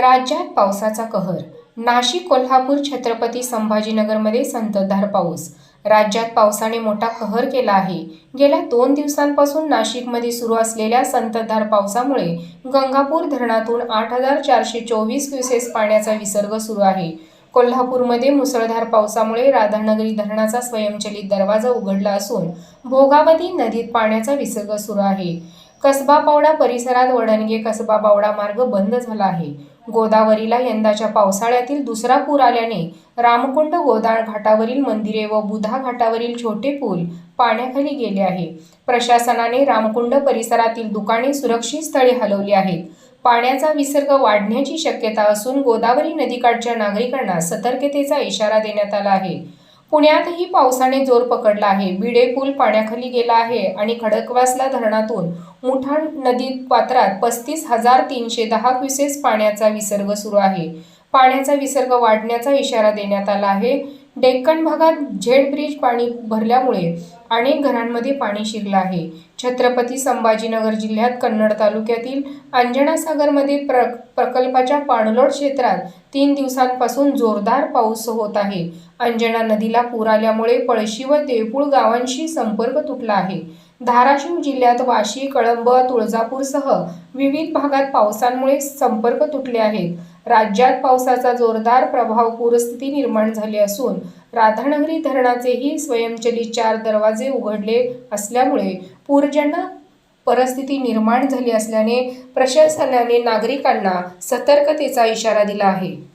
राज्यात पावसाचा कहर. नाशिक कोल्हापूर छत्रपती संभाजीनगरमध्ये संततधार पाऊस. राज्यात पावसाने मोठा कहर केला आहे. गेल्या दोन दिवसांपासून नाशिकमध्ये सुरू असलेल्या संततधार पावसामुळे गंगापूर धरणातून आठ हजार चारशे चोवीस क्युसेस पाण्याचा विसर्ग सुरू आहे. कोल्हापूरमध्ये मुसळधार पावसामुळे राधानगरी धरणाचा स्वयंचलित दरवाजा उघडला असून भोगावती नदीत पाण्याचा विसर्ग सुरू आहे. कसबा पावडा परिसरात वडणगे कसबा बावडा मार्ग बंद झाला आहे. गोदावरीला यंदाच्या पावसाळ्यातील दुसरा पूर आल्याने रामकुंड गोदाळ घाटावरील मंदिरे व बुधा घाटावरील छोटे पूल पाण्याखाली गेले आहे. प्रशासनाने रामकुंड परिसरातील दुकाने सुरक्षित स्थळी हलवली आहेत. पाण्याचा विसर्ग वाढण्याची शक्यता असून गोदावरी नदीकाठच्या नागरिकांना सतर्कतेचा इशारा देण्यात आला आहे. पुण्यातही पावसाने जोर पकडला आहे. बिडे पूल पाण्याखाली गेला आहे आणि खडकवासला धरणातून मुठाण नदी पात्रात पस्तीस हजार तीनशे दहा क्युसेस पाण्याचा विसर्ग सुरू आहे. पाण्याचा विसर्ग वाढण्याचा इशारा देण्यात आला आहे. डेक्कन भागात झेड ब्रिज पाणी भरल्यामुळे अनेक घरांमध्ये पाणी शिरलं आहे. छत्रपती संभाजीनगर जिल्ह्यात कन्नड तालुक्यातील अंजना सागरमध्ये प्र प्रकल्पाच्या पाणलोट क्षेत्रात तीन दिवसांपासून जोरदार पाऊस होत आहे. अंजना नदीला पूर आल्यामुळे पळशी व देवपूळ गावांशी संपर्क तुटला आहे. धाराशिव जिल्ह्यात वाशी कळंब तुळजापूरसह विविध भागात पावसांमुळे संपर्क तुटले आहेत. राज्यात पावसाचा जोरदार प्रभाव पूरस्थिती निर्माण झाली असून राधानगरी धरणाचेही स्वयंचलित चार दरवाजे उघडले असल्यामुळे पूरजन्य परिस्थिती निर्माण झाली असल्याने प्रशासनाने नागरिकांना सतर्कतेचा इशारा दिला आहे.